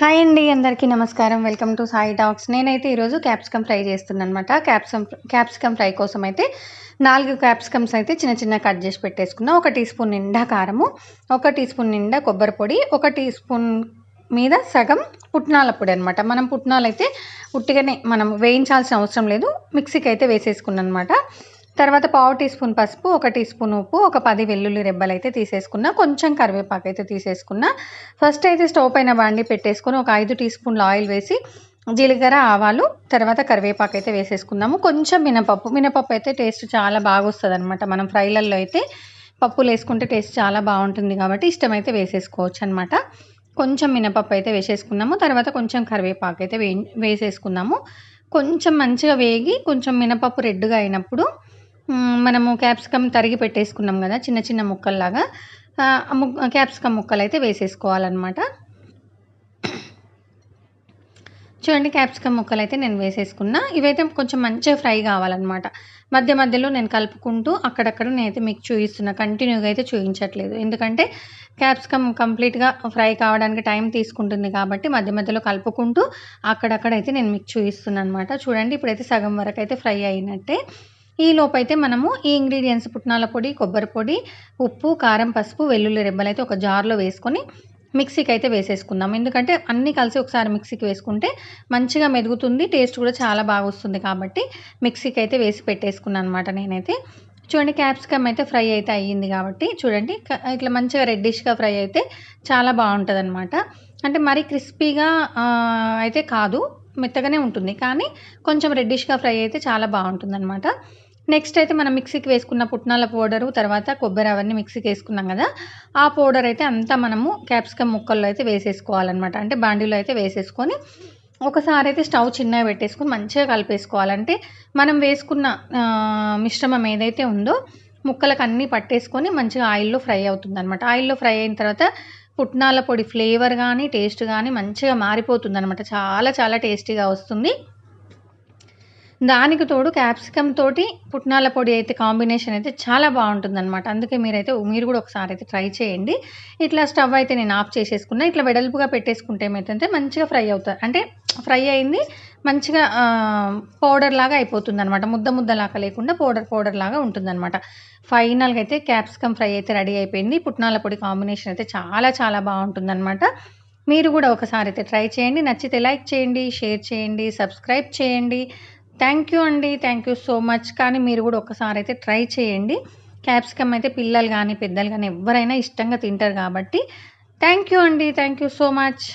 Hi అండి అందరికీ నమస్కారం. Welcome to Sai talks. నేనైతే ఈరోజు క్యాప్సికమ్ ఫ్రై చేస్తున్నాను అనమాట క్యాప్సికమ్ క్యాప్సికమ్ ఫ్రై కోసం అయితే నాలుగు క్యాప్సికమ్స్ అయితే చిన్న చిన్న కట్ చేసి పెట్టేసుకున్నా. ఒక టీ స్పూన్ నిండా కారము ఒక టీ స్పూన్ నిండా కొబ్బరి పొడి ఒక టీ స్పూన్ మీద సగం పుట్నాల పొడి అనమాట మనం పుట్నాలు అయితే ఉట్టిగానే మనం వేయించాల్సిన అవసరం లేదు. మిక్సీకి అయితే వేసేసుకున్నాను అనమాట తర్వాత పావు టీ స్పూన్ పసుపు ఒక టీ స్పూన్ ఉప్పు ఒక పది వెల్లుల్లి రెబ్బలు అయితే తీసేసుకున్నా కొంచెం కరివేపాకు అయితే తీసేసుకున్నా. ఫస్ట్ అయితే స్టవ్ పైన బాండి పెట్టేసుకొని ఒక ఐదు టీ స్పూన్ల ఆయిల్ వేసి జీలకర్ర ఆవాలు తర్వాత కరివేపాకు అయితే వేసేసుకుందాము. కొంచెం మినపప్పు మినపప్పు అయితే టేస్ట్ చాలా బాగా వస్తుంది అనమాట మనం ఫ్రైలలో అయితే పప్పులు వేసుకుంటే టేస్ట్ చాలా బాగుంటుంది కాబట్టి ఇష్టమైతే వేసేసుకోవచ్చు అనమాట కొంచెం మినపప్పు అయితే వేసేసుకున్నాము. తర్వాత కొంచెం కరివేపాకు అయితే వే వేసేసుకున్నాము. కొంచెం మంచిగా వేగి కొంచెం మినపప్పు రెడ్గా అయినప్పుడు మనము క్యాప్సికమ్ తరిగి పెట్టేసుకున్నాం కదా చిన్న చిన్న ముక్కల్లాగా. ము- క్యాప్సికమ్ ముక్కలు అయితే వేసేసుకోవాలన్నమాట. చూడండి క్యాప్సికమ్ ముక్కలు అయితే నేను వేసేసుకున్నా. ఇవైతే కొంచెం మంచిగా ఫ్రై కావాలన్నమాట. మధ్య మధ్యలో నేను కలుపుకుంటూ అక్కడక్కడ నేనైతే మీకు చూపిస్తున్నా కంటిన్యూగా అయితే చూపించట్లేదు ఎందుకంటే క్యాప్సికమ్ కంప్లీట్గా ఫ్రై కావడానికి టైం తీసుకుంటుంది కాబట్టి మధ్య మధ్యలో కలుపుకుంటూ అక్కడక్కడ అయితే నేను మీకు చూపిస్తున్నాను అనమాట చూడండి ఇప్పుడైతే సగం వరకు అయితే ఫ్రై అయినట్టే. ఈ లోపైతే మనము ఈ ఇంగ్రీడియంట్స్ పుట్నాల పొడి కొబ్బరి పొడి ఉప్పు కారం పసుపు వెల్లుల్లి రెబ్బలు అయితే ఒక జార్లో వేసుకొని మిక్సీకి అయితే వేసేసుకుందాం ఎందుకంటే అన్నీ కలిసి ఒకసారి మిక్సీకి వేసుకుంటే మంచిగా మెదుగుతుంది టేస్ట్ కూడా చాలా బాగా వస్తుంది కాబట్టి మిక్సీకి అయితే వేసి పెట్టేసుకున్నాను అనమాట నేనైతే. చూడండి క్యాప్సికమ్ అయితే ఫ్రై అయితే అయ్యింది కాబట్టి చూడండి ఇట్లా మంచిగా రెడ్డిష్గా ఫ్రై అయితే చాలా బాగుంటుంది అనమాట అంటే మరీ క్రిస్పీగా అయితే కాదు మెత్తగానే ఉంటుంది కానీ కొంచెం రెడ్డిష్గా ఫ్రై అయితే చాలా బాగుంటుంది అనమాట నెక్స్ట్ అయితే మనం మిక్సీకి వేసుకున్న పుట్నాల పౌడరు తర్వాత కొబ్బరి అవన్నీ మిక్సీకి వేసుకున్నాం కదా. ఆ పౌడర్ అయితే అంతా మనము క్యాప్సికమ్ ముక్కల్లో అయితే వేసేసుకోవాలన్నమాట. అంటే బాండీలో అయితే వేసేసుకొని ఒకసారి అయితే స్టవ్ చిన్నగా పెట్టేసుకొని మంచిగా కలిపేసుకోవాలంటే మనం వేసుకున్న మిశ్రమం ఏదైతే ఉందో ముక్కలకు అన్నీ పట్టేసుకొని మంచిగా ఆయిల్లో ఫ్రై అవుతుంది అనమాట ఆయిల్లో ఫ్రై అయిన తర్వాత పుట్నాల పొడి ఫ్లేవర్ కానీ టేస్ట్ కానీ మంచిగా మారిపోతుంది అనమాట చాలా చాలా టేస్టీగా వస్తుంది. దానికి తోడు క్యాప్సికమ్ తోటి పుట్నాల పొడి అయితే కాంబినేషన్ అయితే చాలా బాగుంటుంది అనమాట అందుకే మీరైతే మీరు కూడా ఒకసారి అయితే ట్రై చేయండి. ఇట్లా స్టవ్ అయితే నేను ఆఫ్ చేసేసుకున్నా. ఇట్లా వెడల్పుగా పెట్టేసుకుంటే ఏమైతే మంచిగా ఫ్రై అవుతుంది అంటే ఫ్రై అయింది మంచిగా పౌడర్ లాగా అయిపోతుంది అనమాట ముద్ద ముద్దలాగా లేకుండా పౌడర్ పౌడర్ లాగా ఉంటుంది అనమాట ఫైనల్గా అయితే క్యాప్సికమ్ ఫ్రై అయితే రెడీ అయిపోయింది. పుట్నాల పొడి కాంబినేషన్ అయితే చాలా చాలా బాగుంటుంది అనమాట మీరు కూడా ఒకసారి అయితే ట్రై చేయండి. నచ్చితే లైక్ చేయండి షేర్ చేయండి సబ్స్క్రైబ్ చేయండి. థ్యాంక్ యూ అండి. Thank you so much. కానీ మీరు కూడా ఒకసారి అయితే ట్రై చేయండి. క్యాప్సికమ్ అయితే పిల్లలు కానీ పెద్దలు కానీ ఎవరైనా ఇష్టంగా తింటారు కాబట్టి. థ్యాంక్ యూ అండి. Thank you so much.